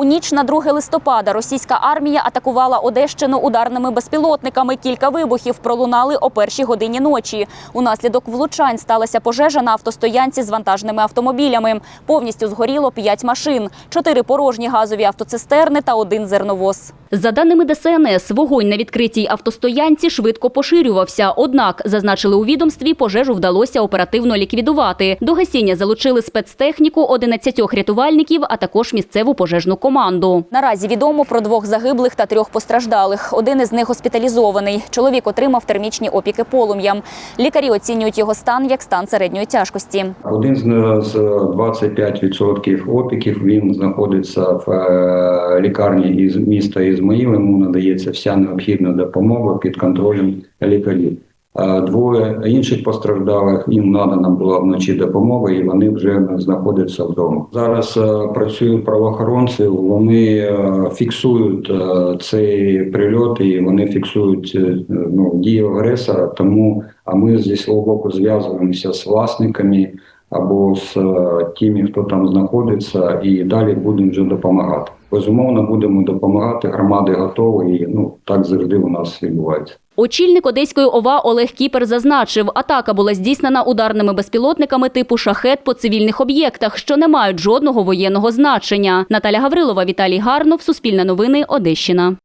У ніч на 2 листопада російська армія атакувала Одещину ударними безпілотниками. Кілька вибухів пролунали о першій годині ночі. Унаслідок влучань сталася пожежа на автостоянці з вантажними автомобілями. Повністю згоріло п'ять машин, чотири порожні газові автоцистерни та один зерновоз. За даними ДСНС, вогонь на відкритій автостоянці швидко поширювався. Однак, зазначили у відомстві, пожежу вдалося оперативно ліквідувати. До гасіння залучили спецтехніку 11 рятувальників, а також місцеву пожежну команду. Наразі відомо про двох загиблих та трьох постраждалих. Один із них госпіталізований. Чоловік отримав термічні опіки полум'ям. Лікарі оцінюють його стан як стан середньої тяжкості. Один з 25% опіків він знаходиться в е, лікарні із міста Ізмаїл. Йому надається вся необхідна допомога під контролем лікарів. Двоє інших постраждалих їм надана була вночі допомога, і вони вже знаходяться вдома. Зараз е, працюють правоохоронці. Вони е, фіксують е, цей прильот і вони фіксують ну, дії агресора. Тому а ми зі свого боку зв'язуємося з власниками або з е, тими, хто там знаходиться, і далі будемо вже допомагати. Безумовно, будемо допомагати. Громади готові. І ну так завжди у нас відбувається. Очільник Одеської ОВА Олег Кіпер зазначив, атака була здійснена ударними безпілотниками типу шахет по цивільних об'єктах, що не мають жодного воєнного значення. Наталя Гаврилова, Віталій Гарнов, Суспільне новини, Одещина.